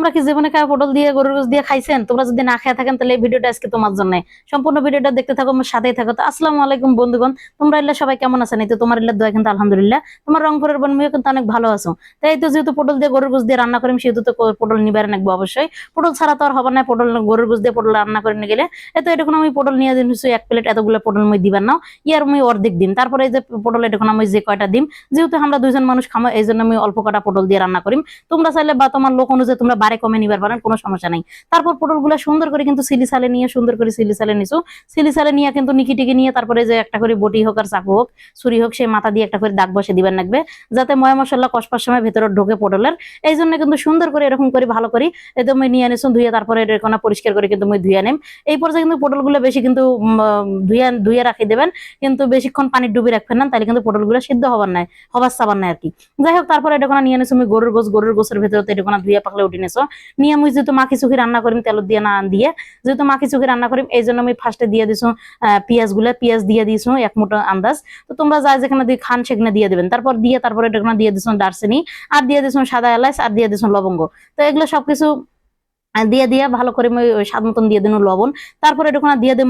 তোমরা কি জীবনে কাউ পটল দিয়ে, গরুর গোস দিয়ে খাইছেন? তোমরা যদি না খেয়ে থাকেন, তাহলে এই ভিডিওটা আজকে তোমার জন্য। সম্পূর্ণ ভিডিওটা দেখতে থাকো, আমার সাথেই থাকো। তো আসসালামু আলাইকুম বন্ধুগণ, তোমরা এলে সবাই কেমন আছেন? এই তো তোমার এলে দোয়া কিন্তু আলহামদুলিল্লাহ। তোমার রংপুরের বনমিও কিন্তু অনেক ভালো আছো। তাই তো যেহেতু পটল দিয়ে, গরুর গোস দিয়ে রান্না করিম, সেহেতু তো পটল নিবার নাকবো অবশ্যই। পটল ছাড়া তো আর হবে না পটল, গরুর গোস দিয়ে পটল রান্না করে নিয়ে গেলে। এই তো এরকম আমি পটল নিয়ে দিন এক প্লেট এতগুলো পটল মই দিবার নাও। ইয়ার মই অর্ধেক দিন তারপরে এই যে পটল এরকম আমি যে কয়টা দিম, যেহেতু আমরা দুইজন মানুষ খামো, এই জন্য আমি অল্প কটা পটল দিয়ে রান্না করিম। তোমরা চাইলে বা তোমার লোক অনুযায়ী তোমরা বারে কমে নিবার পারেন, কোনো সমস্যা নাই। তারপর পটলগুলা সুন্দর করে কিন্তু সিলি সালে নিয়ে, সুন্দর করে সিলি সালে নিছো। সিলি সালে নিয়ে কিন্তু নিকি টিকি নিয়ে তারপরে যে একটা করে বটি হোক আর চাকু হোক, ছুরি হোক সেই মাথা দিয়ে একটা করে দাগ বসে দিবেন লাগবে, যাতে ময় মশলা কষপার সময় ভেতরে ঢোকে পটলের। এই জন্য কিন্তু সুন্দর করে এরকম করে ভালো করে একদম মই নিয়ে নিছো ধুয়ে তারপরে এরকম পরিষ্কার করে কিন্তু মই ধুয়ে নেম এই পর্যায়ে কিন্তু পটলগুলো বেশি কিন্তু ধুয়ে ধুয়ে রাখি দেবেন। কিন্তু বেশিক্ষণ পানি ডুবি রাখবেন না তাহলে কিন্তু পটলগুলো সিদ্ধ হবার নাই, হবার সাবার নাই আর কি। যাই হোক, তারপরে এটা নিয়ে নিছো আমি গরুর গোস গরুর গোসের ভেতরে এটা ধুয়ে পাকলে উঠে নিছো নিয়ে আমি যেহেতু মাখি চুখি রান্না করিম তেল দিয়ে না দিয়ে, যেহেতু মাখি চুখি রান্না করিম, এই আমি ফার্স্টে দিয়ে দিছো পেঁয়াজগুলা পেঁয়াজ দিয়ে দিছো, এক মুঠো আন্দাজ। তো তোমরা যা যেখানে দিয়ে খান সেখানে দিয়ে দেবেন। তারপর দিয়ে, তারপরে দিয়ে দিছো দারচিনি, আর দিয়ে দিছো সাদা এলাচ, আর দিয়ে দিছো লবঙ্গ। তো এগুলো সবকিছু দিয়ে দিয়ে ভালো করে মই স্বাদ মতন দিয়ে দিন লবণ। তারপরে এটা দিয়ে দেব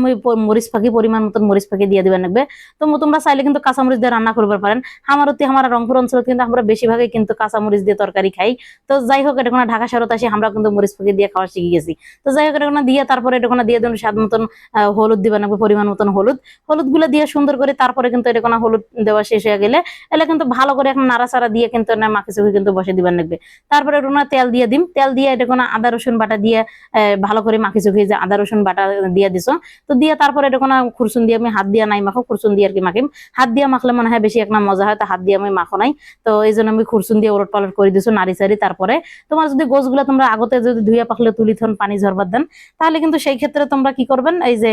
মরিচ পাখি পরিমাণ মতন মরিচ পাখি দিয়ে দিবেন লাগবে। তো তোমরা চাইলে কিন্তু কাঁচামরিচ দিয়ে রান্না করতে পারেন। আমার অতি আমার রংপুর অঞ্চলে কিন্তু আমরা বেশিরভাগই কিন্তু কাঁচামরিচ দিয়ে তরকারি খাই। তো যাই হোক এটা ঢাকা শহরত আসি, আমরা কিন্তু মরিচ পাখি দিয়ে খাওয়া শিখে গেছি। তো যাই হোক এটা দিয়ে তারপরে এটা দিয়ে দেন স্বাদ মতন হলুদ দিবেন লাগবে, পরিমাণ মতন হলুদ। হলুদগুলো দিয়ে সুন্দর করে তারপরে কিন্তু এটা হলুদ দেওয়া শেষ হয়ে গেলে, এলে কিন্তু ভালো করে এখন নাড়াচাড়া দিয়ে কিন্তু মাখি চুখি কিন্তু বসে দিবেন লাগবে। তারপরে রুনা তেল দিয়ে দিম। তেল দিয়ে এটা আদা, রসুন বাটা দিয়ে আহ, ভালো করে মাখি চুখি যে আদা রসুন বাটা দিয়ে দিছো। তো দিয়ে তারপরে এটা কোনো খুরসুন দিয়ে আমি হাত দিয়ে নাই মাখো খুরসুন দিয়ে আর কি মাখিম। হাত দিয়ে মাখলে মনে হয় বেশি একটা মজা হয় তো হাত দিয়ে আমি মাখো নাই। তো এই জন্য আমি খুরসুন দিয়ে ওলট পালট করে দিছো নাড়ি চাড়ি তারপরে। তোমার যদি গোছগুলো তোমরা আগতে যদি ধুয়ে পাকলে তুলি থন পানি ঝরবার দেন তাহলে কিন্তু সেই ক্ষেত্রে তোমরা কি করবেন? এই যে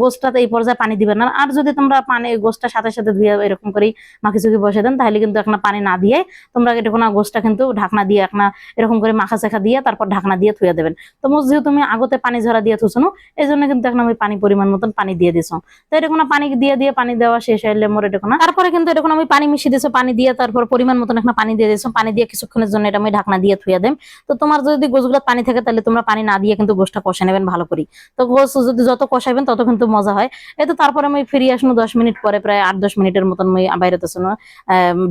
গোছটাতে এই পর্যায়ে পানি দিবেন না। আর যদি তোমরা পানি গোছটা সাথে সাথে ধুয়ে এরকম করে মাখি চুখি বসে দেন তাহলে কিন্তু একটা পানি না দিয়ে তোমরা এটা কোনো গোছটা কিন্তু ঢাকনা দিয়ে একটা এরকম করে মাখা চেখা দিয়ে তারপর ঢাকনা দিয়ে থুয়ে দেবেন। তো মোট যেহেতু তুমি আগতে পানি ঝরা দিয়ে থুছো এই জন্য কিন্তু এখন আমি পানি পরিমাণ মতন পানি দিয়ে দিছো। তো এটা কোনো পানি দিয়ে দিয়ে পানি দেওয়া শেষ হইলে মোর এটা কোনো তারপরে কিন্তু এটা কোনো আমি পানি মিশিয়ে দিছো, পানি দিয়ে তারপর পরিমাণ মতন এখন পানি দিয়ে দিছো, পানি দিয়ে কিছুক্ষণের জন্য এটা আমি ঢাকনা দিয়ে থুয়ে দেম। তো তোমার যদি গোছগুলো পানি থাকে তাহলে তোমরা পানি না দিয়ে কিন্তু গোছটা কষে নেবেন ভালো করে। তো গোছ যদি যত কষাইবেন তত কিন্তু মজা হয়। এই তো তারপরে আমি ফিরে আসনো দশ মিনিট পরে, প্রায় আট দশ মিনিটের মতন আমি বাইরে তো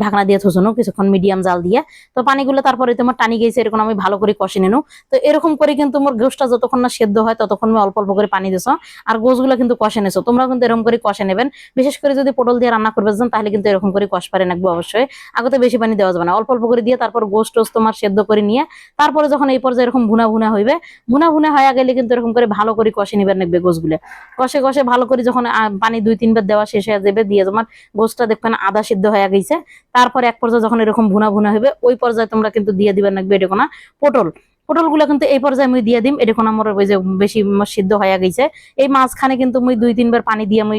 ঢাকনা দিয়ে থুসনো কিছুক্ষণ মিডিয়াম জাল দিয়ে। তো পানিগুলো তারপরে তোমার টানি গেছে, এরকম আমি ভালো করে কষে নিনু। তো এরকম করে কিন্তু মোর গোষ্ঠটা যতক্ষণ না সেদ্ধ হয় ততক্ষণ অল্প অল্প করে পানি দিছো। আর গোছগুলো কিন্তু কষে নেছো। তোমরা কিন্তু এরকম করে কষে নেবেন। বিশেষ করে যদি পটল দিয়ে রান্না করবে যান তাহলে কিন্তু এরকম করে কষ পারে রাখব অবশ্যই। আগতে বেশি পানি দেওয়া যাবে না। অল্প অল্প করে দিয়ে তারপর গোস টোস তোমার সেদ্ধ করে নিয়ে, তারপরে যখন এই পর্যায়ে এরকম ভুনা ভুনা হইবে, ভুনা ভুনা হয়ে গেলে কিন্তু এরকম করে ভালো করে কষে নিবেন রাখবে গোছগুলো কষে কষে ভালো করে যখন পানি দুই তিনবার দেওয়া শেষ হয়ে যাবে, দিয়ে তোমার গোছটা দেখবেন আদা সিদ্ধ হয়ে গেছে। তারপরে এক পর্যায়ে যখন এরকম ভুনা ভুনা হবে ওই পর্যায়ে তোমরা কিন্তু দিয়ে দিবেন রাখবে এটা কোনো পটল। পটলগুলো কিন্তু এই পর্যায়ে আমি দিয়ে দিম। এটা আমার ওই যে বেশি সিদ্ধ হয়ে গেছে। এই মাঝখানে কিন্তু মুই দুই তিনবার পানি দিয়ে আমি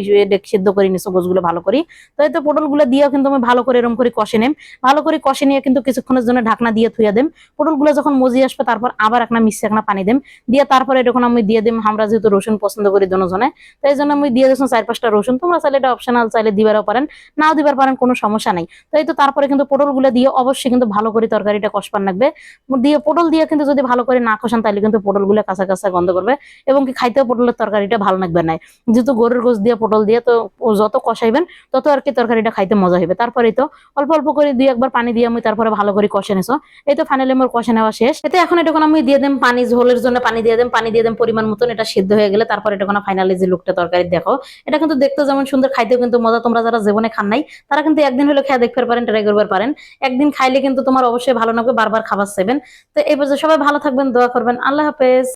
সিদ্ধ করে নিছো, গোছগুলো ভালো করি। তো এই তো পটলগুলো দিয়েও কিন্তু আমি ভালো করে এরকম করে কষে নেম। ভালো করে কষে নিয়ে কিন্তু কিছুক্ষণের জন্য ঢাকনা দিয়ে থুয়ে দেম। পটলগুলো যখন মজি আসবে, তারপর আবার একটা মিশে একটা পানি দেম। দিয়ে তারপরে এটা আমি দিয়ে দিম, আমরা যেহেতু রসুন পছন্দ করি দুজনে, তো এই জন্য আমি দিয়ে দিয়েছি চার পাঁচটা রসুন। তোমরা চাইলে এটা অপশনাল চাইলে দিবারও পারেন, নাও দিবার পারেন, কোনো সমস্যা নাই। তো এই তো তারপরে কিন্তু পটলগুলো দিয়ে অবশ্যই কিন্তু ভালো করে তরকারিটা কষপান লাগবে। দিয়ে পটল দিয়ে কিন্তু যদি ভালো করে না কষান তাহলে কিন্তু পটলগুলো কাঁচা কাঁচা গন্ধ করবে এবং কি খাইতেও পটলের তরকারিটা ভালো লাগবে না। যেহেতু গরুর গোস দিয়ে পটল দিয়ে তো যত কষাইবেন, তত আর কি তরকারিটা খাইতে মজা হবে তারপরে তো অল্প অল্প করে দুই একবার পানি দিয়ে আমি তারপরে ভালো করে কষে নেছো। এই তো ফাইনালি আমার কষে নেওয়া শেষ। এতে এখন এটা আমি দিয়ে দেম পানি, ঝোলের জন্য পানি দিয়ে দেম, পানি দিয়ে দেম পরিমাণ মতন এটা সিদ্ধ হয়ে গেলে তারপরে এটা কোনো ফাইনালি যে লুকটা তরকারি দেখো। এটা কিন্তু দেখতে যেমন সুন্দর, খাইতেও কিন্তু মজা। তোমরা যারা জীবনে খান নাই, তারা কিন্তু একদিন হলে খেয়ে দেখতে পারেন ট্রাই করতে পারেন। একদিন খাইলে কিন্তু তোমার অবশ্যই ভালো লাগবে, বারবার খাবার চাইবেন। তো এই পর্যায়ে সবাই ভালো থাকবেন দোয়া করবেন। আল্লাহ হাফেজ।